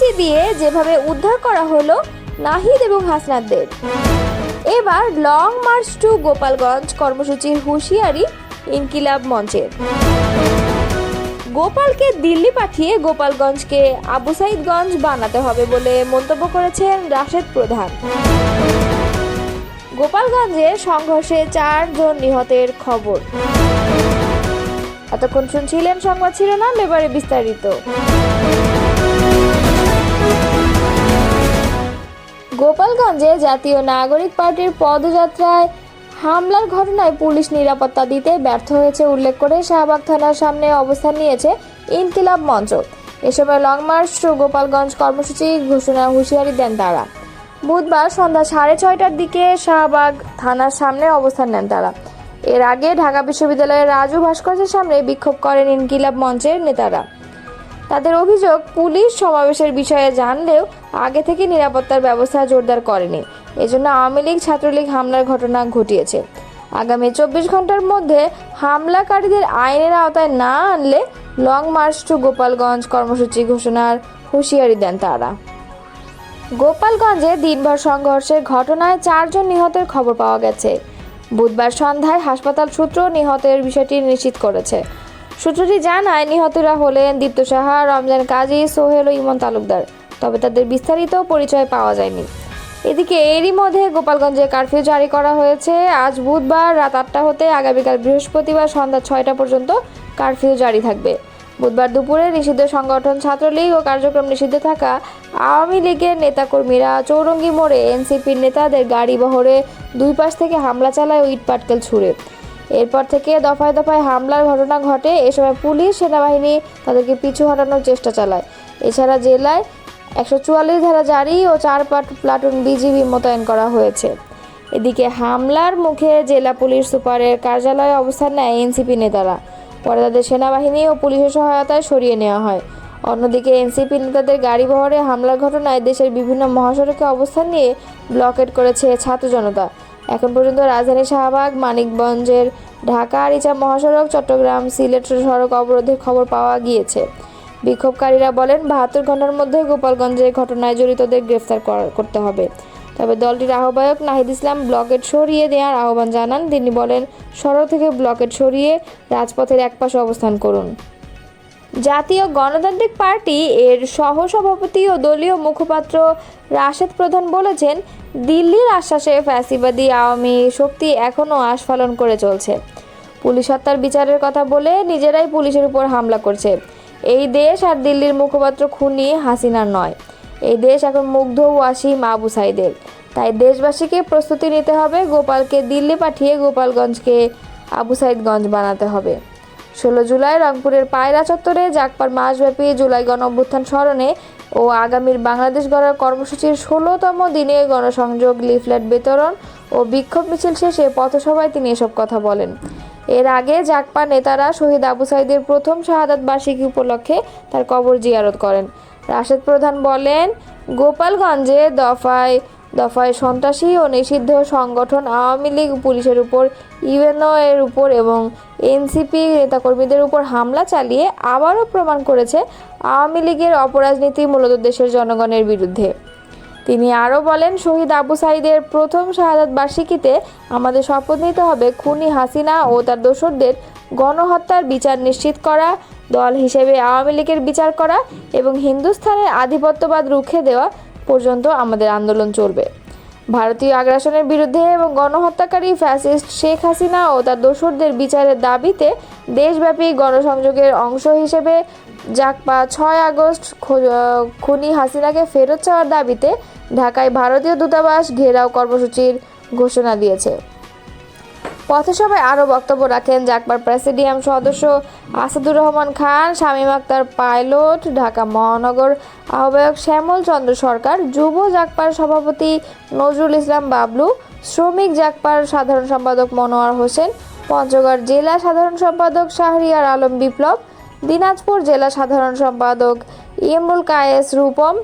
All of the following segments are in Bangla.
পিসি দিয়ে যেভাবে উদ্ধার করা হলো নাহিদ এবং হাসনাতদের। এবার লং মার্চ টু গোপালগঞ্জ কর্মসূচির হুঁশিয়ারি ইনকিলাব মঞ্চের। গোপালকে দিল্লি পাঠিয়ে গোপালগঞ্জকে আবু সাইদগঞ্জ বানাতে হবে বলে মন্তব্য করেছেন রাশেদ প্রধান। গোপালগঞ্জে সংঘর্ষে চারজন নিহতের খবর। এতক্ষণ শুনছিলেন সংবাদ শিরোনাম, এবারে বিস্তারিত। গোপালগঞ্জে জাতীয় নাগরিক পার্টির পদযাত্রায় হামলার ঘটনায় পুলিশ নিরাপত্তা দিতে ব্যর্থ হয়েছে উল্লেখ করে শাহবাগ থানার সামনে অবস্থান নিয়েছে ইনকিলাব মঞ্চ। এ সময় লং মার্চ টু গোপালগঞ্জ কর্মসূচি ঘোষণা হুঁশিয়ারি দেন তারা। বুধবার সন্ধ্যা সাড়ে ছয়টার দিকে শাহবাগ থানার সামনে অবস্থান নেন তারা। এর আগে ঢাকা বিশ্ববিদ্যালয়ের রাজু ভাস্কর্যের সামনে বিক্ষোভ করেন ইনকিলাব মঞ্চের নেতারা। তাদের অভিযোগ, পুলিশ সমাবেশের বিষয়ে জানলেও আগে থেকে নিরাপত্তার ব্যবস্থা জোরদার করেনি। এজন্য আওয়ামী লীগ, ছাত্রলীগ হামলার ঘটনা ঘটিয়েছে। আগামী চব্বিশ ঘণ্টার মধ্যে হামলাকারীদের আইনের আওতায় না আনলে লং মার্চ টু গোপালগঞ্জ কর্মসূচি ঘোষণার হুঁশিয়ারি দেন তারা। গোপালগঞ্জে দিনভর সংঘর্ষের ঘটনায় চারজন নিহতের খবর পাওয়া গেছে। বুধবার সন্ধ্যায় হাসপাতাল সূত্র নিহতের বিষয়টি নিশ্চিত করেছে। সূত্রটি জানায়, নিহতরা হলেন দীপ্ত সাহা, রমজান কাজী, সোহেল ও ইমন তালুকদার। তবে তাদের বিস্তারিত পরিচয় পাওয়া যায়নি। এদিকে এরই মধ্যে গোপালগঞ্জে কারফিউ জারি করা হয়েছে। আজ বুধবার রাত আটটা হতে আগামীকাল বৃহস্পতিবার সন্ধ্যা ছয়টা পর্যন্ত কারফিউ জারি থাকবে। বুধবার দুপুরে নিষিদ্ধ সংগঠন, ছাত্রলীগ ও কার্যক্রম নিষিদ্ধ থাকা আওয়ামী লীগের নেতাকর্মীরা চৌরঙ্গি মোড়ে এনসিপির নেতাদের গাড়ি বহরে দুই পাশ থেকে হামলা চালায় ও ইট পাটকেল ছুড়ে। এরপর থেকে দফায় দফায় হামলার ঘটনা ঘটে। এ সময় পুলিশ, সেনাবাহিনী তাদেরকে পিছু হটানোর চেষ্টা চালায়। এছাড়া জেলায় একশো চুয়াল্লিশ ধারা জারি ও চার পাট প্লাটুন বিজিবি মোতায়েন করা হয়েছে। এদিকে হামলার মুখে জেলা পুলিশ সুপারের কার্যালয়ে অবস্থান নেয় এনসিপি নেতারা। পরে তাদের সেনাবাহিনী ও পুলিশের সহায়তায় সরিয়ে নেওয়া হয়। অন্যদিকে এনসিপি নেতাদের গাড়ি বহরে হামলার ঘটনায় দেশের বিভিন্ন মহাসড়কে অবস্থান নিয়ে ব্লকেট করেছে ছাত্র জনতা। এখন পর্যন্ত রাজধানী শাহবাগ, মানিকগঞ্জের ঢাকা, আরিচা মহাসড়ক, চট্টগ্রাম সিলেট সড়ক অবরোধের খবর পাওয়া গিয়েছে। বিক্ষোভকারীরা বলেন, বাহাত্তর ঘণ্টার মধ্যে গোপালগঞ্জের ঘটনায় জড়িতদের গ্রেফতার করতে হবে। তবে দলটির আহ্বায়ক নাহিদ ইসলাম ব্লকেট সরিয়ে দেওয়ার আহ্বান জানান। তিনি বলেন, সড়ক থেকে ব্লকেট সরিয়ে রাজপথের একপাশে অবস্থান করুন। জাতীয় গণতান্ত্রিক পার্টি এর সহসভাপতি ও দলীয় মুখপাত্র রাশেদ প্রধান বলেছেন, দিল্লির আশ্বাসে ফ্যাসিবাদী আওয়ামী শক্তি এখনও আস্ফালন করে চলছে। পুলিশ হত্যার বিচারের কথা বলে নিজেরাই পুলিশের উপর হামলা করছে। এই দেশ আর দিল্লির মুখপাত্র খুনি হাসিনার নয়। এই দেশ এখন মুগ্ধ ওয়াসিম আবু সাইদের। তাই দেশবাসীকে প্রস্তুতি নিতে হবে, গোপালকে দিল্লি পাঠিয়ে গোপালগঞ্জকে আবু সাইদগঞ্জ বানাতে হবে। ষোলো জুলাই রংপুরের পায়রা চত্বরে জাকপার মাসব্যাপী জুলাই গণ অভ্যুত্থান স্মরণে ও আগামীর বাংলাদেশ গড়ার কর্মসূচির ষোলোতম দিনে গণসংযোগ, লিফলেট বিতরণ ও বিক্ষোভ মিছিল শেষে পথসভায় তিনি এসব কথা বলেন। এর আগে জাকপা নেতারা শহীদ আবু সাইদের প্রথম শাহাদাত বার্ষিকী উপলক্ষে তার কবর জিয়ারত করেন। রাশেদ প্রধান বলেন, গোপালগঞ্জে দফায় দফায় সন্ত্রাসী ও নিষিদ্ধ সংগঠন আওয়ামী লীগ পুলিশের উপর ইউএনও এর উপর এবং এনসিপি নেতাকর্মীদের উপর হামলা চালিয়ে আবারও প্রমাণ করেছে আওয়ামী লীগের অপরাজনীতি মূলত দেশের জনগণের বিরুদ্ধে। তিনি আরও বলেন, শহীদ আবু সাইদের প্রথম শাহাদাত বার্ষিকীতে আমাদের শপথ নিতে হবে খুনি হাসিনা ও তার দোসরদের গণহত্যার বিচার নিশ্চিত করা, দল হিসেবে আওয়ামী লীগের বিচার করা এবং হিন্দুস্থানের আধিপত্যবাদ রুখে দেওয়া পর্যন্ত আমাদের আন্দোলন চলবে। ভারতীয় আগ্রাসনের বিরুদ্ধে এবং গণহত্যাকারী ফ্যাসিস্ট শেখ হাসিনা ও তার দোসরদের বিচারের দাবিতে দেশব্যাপী গণসংযোগের অংশ হিসেবে জাকপা ছয় আগস্ট খুনি হাসিনাকে ফেরত চাওয়ার দাবিতে ঢাকায় ভারতীয় দূতাবাস ঘেরাও কর্মসূচির ঘোষণা দিয়েছে। পথসভায় আরও বক্তব্য রাখেন জাকবার প্রেসিডিয়াম সদস্য আসাদুর রহমান খান, শামীম আক্তার পাইলট, ঢাকা মহানগর আহ্বায়ক শ্যামল চন্দ্র সরকার, যুব জাকপার সভাপতি নজরুল ইসলাম বাবলু, শ্রমিক জাকপার সাধারণ সম্পাদক মনোয়ার হোসেন, পঞ্চগড় জেলা সাধারণ সম্পাদক শাহরিয়ার আলম বিপ্লব, দিনাজপুর জেলা সাধারণ সম্পাদক ইমরুল কায়েস রূপম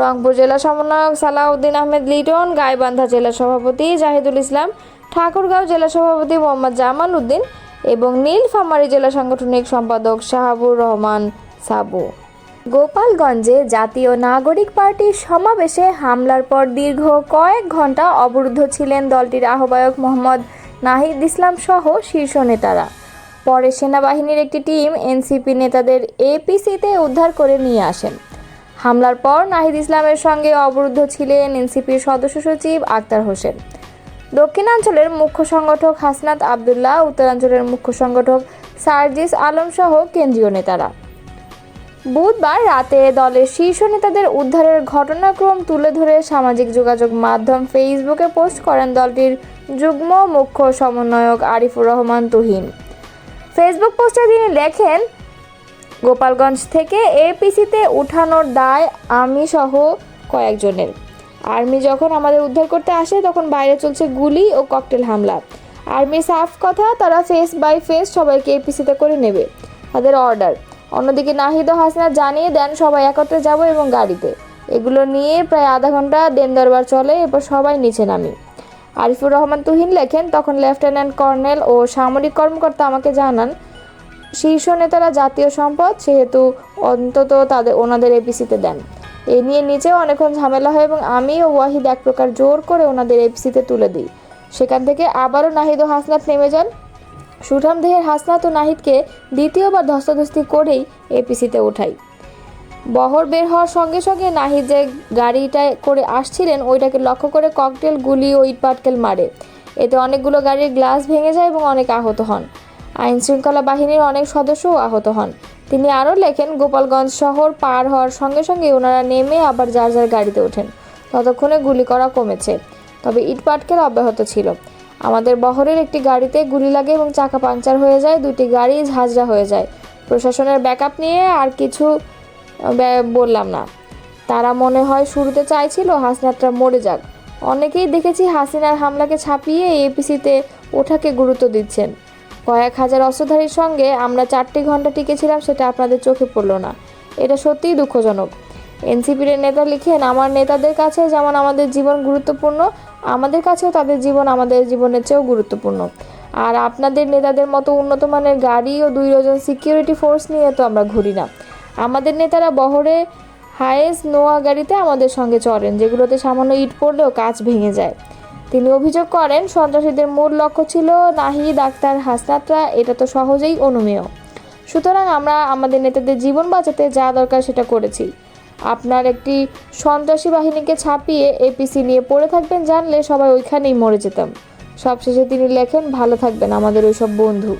রংপুর জেলা সমন্বয়ক সালাউদ্দিন আহমেদ লিটন, গাইবান্ধা জেলা সভাপতি জাহিদুল ইসলাম, ঠাকুরগাঁও জেলা সভাপতি মোহাম্মদ জামাল উদ্দিন এবং নীলফামারী জেলা সাংগঠনিক সম্পাদক শাহাবুর রহমান সাবু। গোপালগঞ্জে জাতীয় নাগরিক পার্টির সমাবেশে হামলার পর দীর্ঘ কয়েক ঘণ্টা অবরুদ্ধ ছিলেন দলটির আহ্বায়ক মোহাম্মদ নাহিদ ইসলাম সহ শীর্ষ নেতারা। পরে সেনাবাহিনীর একটি টিম এনসিপি নেতাদের এপিসিতে উদ্ধার করে নিয়ে আসেন। হামলার পর নাহিদ ইসলামের সঙ্গে অবরুদ্ধ ছিলেন এনসিপির সদস্য সচিব আক্তার হোসেন। দক্ষিণাঞ্চলের মুখ্য সংগঠক হাসনাত আবদুল্লাহ, উত্তরাঞ্চলের মুখ্য সংগঠক সার্জিস আলম সহ কেন্দ্রীয় নেতারা। বুধবার রাতে দলের শীর্ষ নেতাদের উদ্ধারের ঘটনাক্রম তুলে ধরে সামাজিক যোগাযোগ মাধ্যম ফেসবুকে পোস্ট করেন দলটির যুগ্ম মুখ্য সমন্বয়ক আরিফুর রহমান তুহিন। ফেসবুক পোস্টে তিনি লেখেন গোপালগঞ্জ থেকে এপিসিতে উঠানোর দায় আমি সহ কয়েকজনের। আর্মি যখন আমাদের উদ্ধার করতে আসে, তখন বাইরে চলছে গুলি ও ককটেল হামলা। আর্মি সাফ কথা, তারা ফেস বাই ফেস সবাইকে এপিসিতে করে নেবে। তাদের অর্ডার অন্যদিকে নাহিদ ও হাসনা জানিয়ে দেন, সবাই একত্রে যাব এবং গাড়িতে। এগুলো নিয়ে প্রায় আধা ঘণ্টা দেন দরবার চলে, এরপর সবাই নিচে নামি। আরিফুর রহমান তুহিন লেখেন, তখন লেফটেন্যান্ট কর্নেল ও সামরিক কর্মকর্তা আমাকে জানান শীর্ষ নেতারা জাতীয় সম্পদ, সেহেতু অন্তত তাদের, ওনাদের এপিসিতে দেন। এ নিয়ে নিচেও অনেকক্ষণ ঝামেলা হয় এবং আমি ও ওয়াহিদ এক প্রকার জোর করে ওনাদের এপিসিতে তুলে দিই। সেখান থেকে আবারও নাহিদ ও হাসনাত নেমে যান। সুঠাম দেহের হাসনাত ও নাহিদকে দ্বিতীয়বার ধস্তাধস্তি করেই এপিসিতে ওঠাই বহর বের হওয়ার সঙ্গে সঙ্গে নাহিদ যে গাড়িটায় করে আসছিলেন, ওইটাকে লক্ষ্য করে ককটেল গুলি ও ইটপাটকেল মারে। এতে অনেকগুলো গাড়ির গ্লাস ভেঙে যায় এবং অনেক আহত হন। আইন শৃঙ্খলা বাহিনীর অনেক সদস্যও আহত হন। তিনি আরও লেখেন, গোপালগঞ্জ শহর পার হওয়ার সঙ্গে সঙ্গে ওনারা নেমে আবার যার যার গাড়িতে ওঠেন। ততক্ষণে গুলি করা কমেছে, তবে ইটপাটকেল অব্যাহত ছিল। আমাদের বহরের একটি গাড়িতে গুলি লাগে এবং চাকা পাংচার হয়ে যায়, দুটি গাড়ি ঝাঁঝরা হয়ে যায়। প্রশাসনের ব্যাকআপ নিয়ে আর কিছু বললাম না। তারা মনে হয় শুরুতে চাইছিল হাসনাতরা মরে যাক। অনেকেই দেখেছি হাসিনার হামলাকে ছাপিয়ে এপিসিতে ওঠাকে গুরুত্ব দিচ্ছেন। কয়েক হাজার অস্ত্রধারীর সঙ্গে আমরা চারটি ঘণ্টা টিকেছিলাম, সেটা আপনাদের চোখে পড়ল না। এটা সত্যিই দুঃখজনক। এনসিপির নেতা লিখেন, আমার নেতাদের কাছে যেমন আমাদের জীবন গুরুত্বপূর্ণ, আমাদের কাছেও তাদের জীবন আমাদের জীবনের চেয়েও গুরুত্বপূর্ণ। আর আপনাদের নেতাদের মতো উন্নত মানের গাড়ি ও দুই ডজন সিকিউরিটি ফোর্স নিয়ে তো আমরা ঘুরি না। আমাদের নেতারা বহরে হায়েস্ট নোয়া গাড়িতে আমাদের সঙ্গে চড়েন, যেগুলোতে সামান্য ইট পড়লেও কাজ ভেঙে যায়। তিনি অভিযোগ করেন, সন্ত্রাসীদের মূল লক্ষ্য ছিল নাহি ডাক্তার হাসনাতরা, এটা তো সহজেই অনুমেয়। সুতরাং আমরা আমাদের নেতাদের জীবন বাঁচাতে যা দরকার সেটা করেছি। আপনার একটি সন্ত্রাসী বাহিনীকে ছাপিয়ে এপিসি নিয়ে পড়ে থাকবেন, জানলে সবাই ওইখানেই মরে যেতাম। সবশেষে তিনি লেখেন, ভালো থাকবেন আমাদের ওইসব বন্ধু।